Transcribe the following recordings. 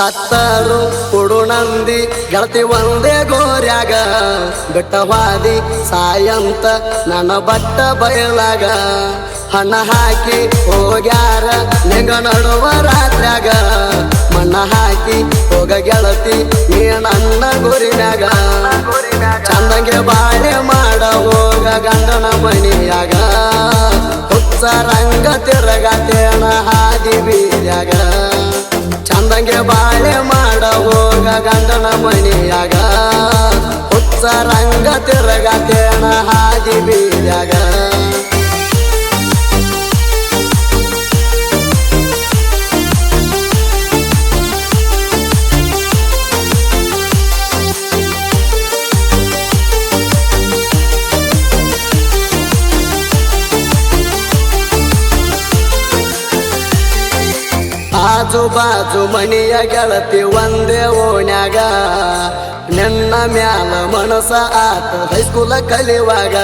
ನಂದಿ. ಕುಡುನಂದಿ ಗೆಳತಿ ಒಂದೇ ಗೋರ್ಯಾಗ, ಬೆಟ್ಟವಾದಿ ಸಾಯಂತ ನನ್ನ ಬಟ್ಟ ಬಯಲಾಗ. ಹಣ ಹಾಕಿ ಹೋಗ್ಯಾರ ನಿಂಗ ನಡುವ ರಾತ್ರ್ಯಾಗ. ಮಣ್ಣ ಹಾಕಿ ಹೋಗ ಗೆಳತಿ, ನೀ ನನ್ನ ಗುರಿನಾಗ ಚಂದಂಗೆ ಬಾಳೆ ಮಾಡ ಹೋಗ ಗಂಡನ ಮನಿಯಾಗ. ಹುಚ್ಚ ರಂಗ ತಿರಗತೇನ ಹಾದಿ ಬೀರ್ಯಾಗ. ಚಂದಂಗೆ ಬಾಳೆ ಮಾಡ ಗಂಡನ ಮನೆಯಾಗ. ಹುಚ್ಚ ರಂಗ ತಿರುಗತೇಣ ಹಾದಿ ಬೀರ್ಯಾಗ ಆಜು ಬಾಜು ಮಣಿಯ ಗೆಳತಿ ಒಂದೇ ಓಣ್ಯಾಗ. ನನ್ನ ಮ್ಯಾಲ ಮನಸ ಆತ ಹೈಸ್ಕೂಲ ಕಲಿಯುವಾಗ.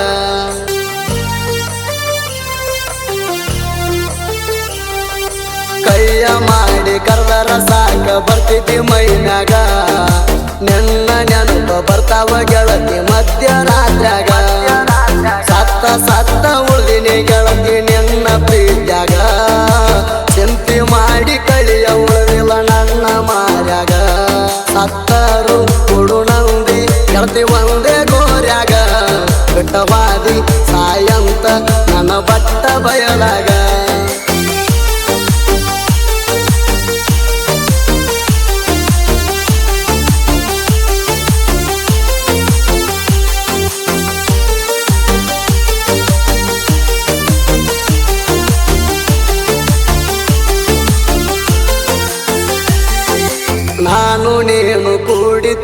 ಕೈಯ ಮಾಡಿ ಕರ್ದರ ಸಾಕ ಬರ್ತಿದ್ದಿ ಮೈನಾಗ ನನ್ನ ನೆನಪ ಬರ್ತಾವ ಗೆಳತಿ ಬಿಟ್ಟವಾದಿ ಸಾಯಂತ ನನ್ನ ಬಟ್ಟ ಬಯಲಾಗ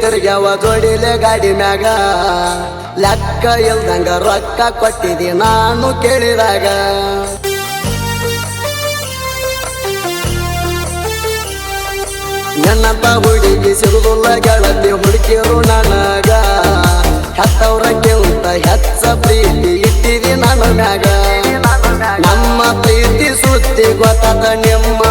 ತಿರ್ಗ್ಯಾವ ಜೋಡಿಲೆ ಗಾಡಿ ಮ್ಯಾಗ? ಲೆಕ್ಕ ಇಲ್ದಂಗ ರೊಕ್ಕ ಕೊಟ್ಟಿದಿ ನಾನು ಕೇಳಿದಾಗ. ನನ್ನಂತ ಹುಡುಗಿ ಸಿಗುದಿಲ್ಲ ಗೆಳತಿ ಹುಡುಕಿರು ನನಗ. ಹೆತ್ತವ್ರಕ್ಕಿಂತ ಹೆಚ್ಚ ಪ್ರೀತಿ ಇಟ್ಟಿದಿ ನನ್ನ ಮ್ಯಾಗ. ನಮ್ಮ ಪ್ರೀತಿ ಸುದ್ದಿ ಗೊತ್ತಾದ ನಿಮ್ಮ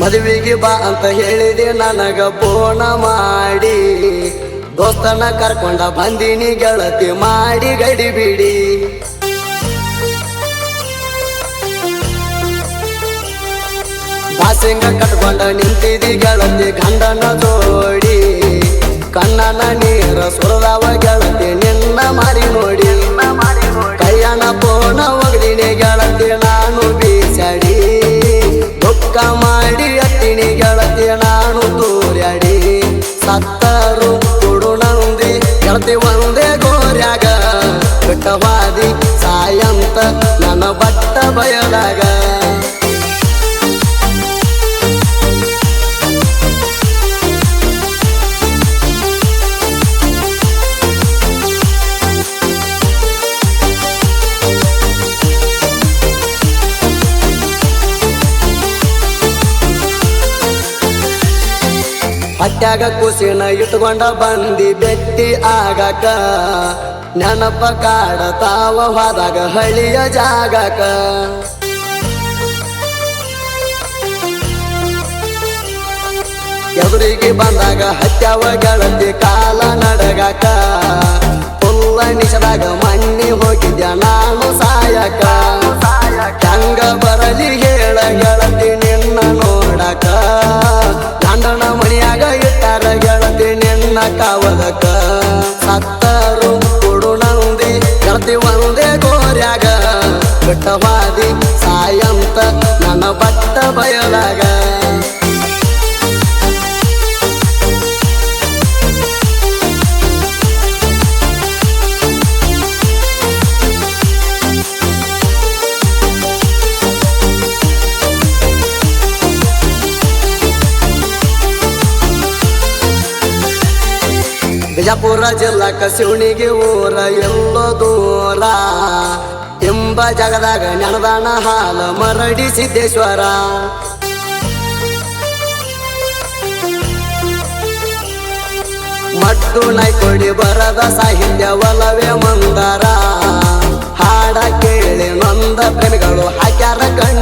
ಮದುವೆಗೆ ಬಾ ಅಂತ ಹೇಳಿದೆ ನನಗ ಫೋನ ಮಾಡಿ. ದೋಸ್ತನ ಕರ್ಕೊಂಡ ಬಂದಿನಿ ಗೆಳತಿ ಮಾಡಿ ಗಡಿ ಬಾಸಿಂಗ ಕಟ್ಕೊಂಡ ನಿಂತಿದಿ ಗೆಳತಿ, ಗಂಡನ ಜೋಡಿ. ಕಣ್ಣನ ನೀರ ಸುರದವ ಗೆಳತಿ, ನಿನ್ನ ಮಾರಿ ನೋಡಿ. ಕೈಯನ ಪೋನ ಒಗದಿನಿ ಗೆಳತಿ, ನಾನು ಬೀಸಡಿ. ದುಃಖ ಮಾಡಿ ಅತ್ತಿನಿ ಗೆಳತಿ, ನಾನು ಹಟ್ಯಾಗ ಕುಸಿನ ಇಟ್ಕೊಂಡ ಬಂದಿ ಬೆಟ್ಟಿ ಆಗಕ. ನೆನಪ ಕಾಡ ತಾವ ಹೋದಾಗ ಹಳಿಯ ಜಾಗಕ. ಎದುರಿಗೆ ಬಂದಾಗ ಹತ್ಯಾವ ಗೆಳತಿ ಕಾಲ ನಡಗಾಕ. ಕಾವಲಕ ಕೊಡು ನಂದಿ ಕರ್ತಿ ಒಂದೇ ಗೋರ್ಯಾಗ. ಬಿಟ್ಟವಾದಿ ಸಾಯಂತ ನನ್ನ ಬಟ್ಟ ಬಯಲಾಗ. ಬಿಜಾಪುರ ಜಿಲ್ಲಾ ಕಸಿಣಿಗೆ ಊರ ಎಲ್ಲೋ ದೂರ. ಎಂಬ ಜಗದಾಗ ನೆನದಾಣ ಹಾಲ ಮರಡಿ ಸಿದ್ದೇಶ್ವರ. ಮಟ್ಟು ನೈಕೊಡಿ ಬರದ ಸಾಹಿತ್ಯ ಒಲವೇ ಮಂದರ. ಹಾಡ ಕೇಳಿ ನೊಂದ ಪ್ರೇಮಿಗಳು ಹಾಕ್ಯಾರ ಕಣ್ಣು